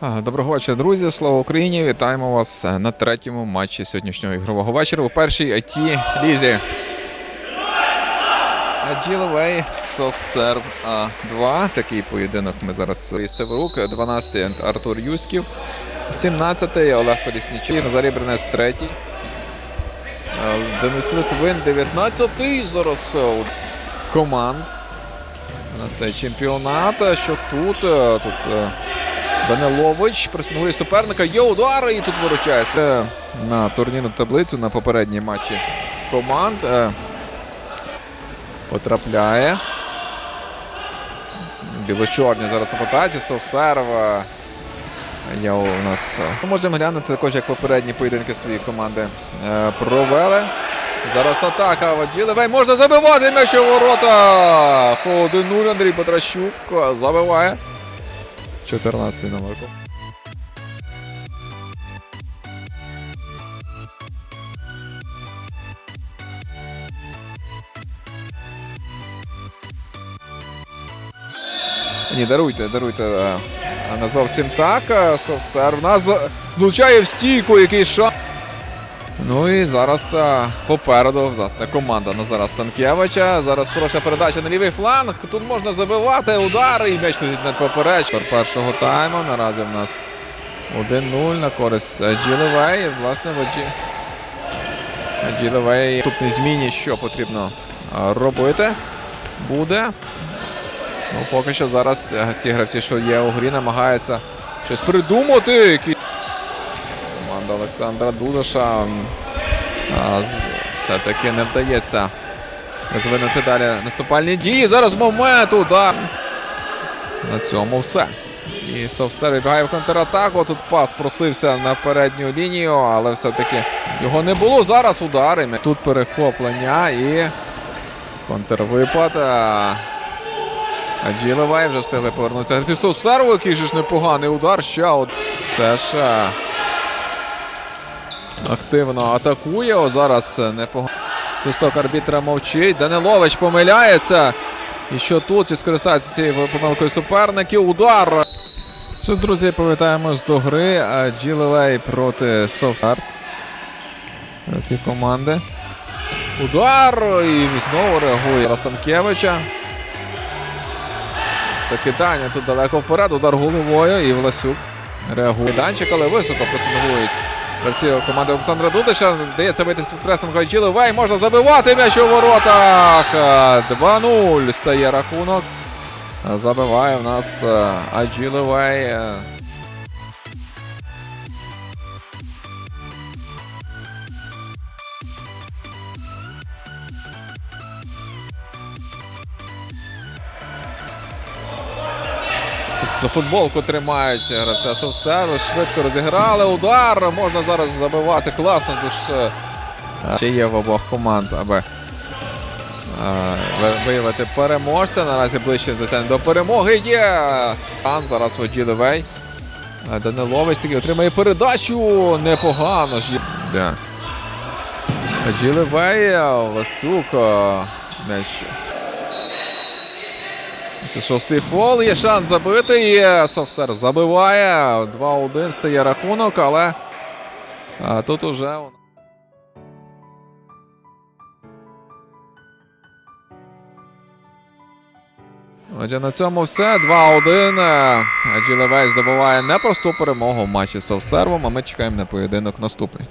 Доброго вечора, друзі. Слава Україні! Вітаємо вас на третьому матчі сьогоднішнього ігрового вечора у першій it лізі. Діловей, Софтсерв А2. Такий поєдинок ми зараз Северук, 12-й Артур Юськів, 17-й Олег Коліснічий, Назарій Бринець, 3-й. Е, Денис Литвин, 19-й. Зараз е, команд на цей чемпіонат. Що тут? Е, Тут е, Данилович пресингує суперника. Є удар і тут виручається Е, на турнірну таблицю на попередній матчі команд. Е, Потрапляє. Біло-чорні зараз апатації, Совсерва. Є у нас. е, Ми можемо глянути також, як попередні поєдинки свої команди провели. Зараз атака Ваділевей. Можна забивати м'яч у ворота. 1-0 Андрій Петращук забиває. 14 номер. Ні, даруйте, даруйте. А Не зовсім так. Совсер в нас влучає в стійку, який шанс. Ну і зараз е, попереду це команда Назара Станкевича. Зараз хороша передача на лівий фланг. Тут можна забивати удари і м'яч летить над попереч. Першого тайму. Наразі в нас 1-0 на користь е, Джилевей. Власне, Ваджі... Джилевей. Тут зміні, що потрібно е, робити. Буде. Ну, поки що зараз ті гравці, що є у грі, намагаються щось придумати. Олександра Дудаша все-таки не вдається розвинути далі наступальні дії. Зараз момент, удар. На цьому все. І Совсер вибігає в контратаку. Тут пас просився на передню лінію, але все-таки його не було. Зараз удари. Тут перехоплення і контрвипад. А, Джилевай вже встигли повернутися. Совсерву, який же ж непоганий удар. Ще от теж. Активно атакує. О, зараз непогано. Свисток арбітра мовчить. Данилович помиляється. І що тут? Чи скористається цією помилкою суперників? Удар. Що ж, друзі, повертаємось до гри. А Джилевей проти Софтар. Ці команди. Удар! І знову реагує Растанкевича. Закидання тут далеко вперед. Удар головою. І Власюк реагує. Данчик, але високо пресингують. Гравці команди Олександра Дудича. Дається вийти з пресингу Джилевей. Можна забивати м'яч у воротах. Е, 2-0 стає рахунок. Е, Забиває в нас е, Тут за футболку тримають гравця Совсеру. Швидко розіграли. Удар. Можна зараз забивати. Класно. Тож е, ще є в обох команд, аби е, виявити переможця. Наразі ближче затягне до перемоги. Є. Ан зараз Воділевей. Данилович таки отримає передачу. Непогано ж. Ласюк. е, М'яч. Це шостий фол. Є шанс забити. І Софтсер забиває. 2-1 стає рахунок, але а, тут уже. Отже, на цьому все. 2-1. Джилевей здобуває непросту перемогу в матчі з Совсервом, а ми чекаємо на поєдинок наступний.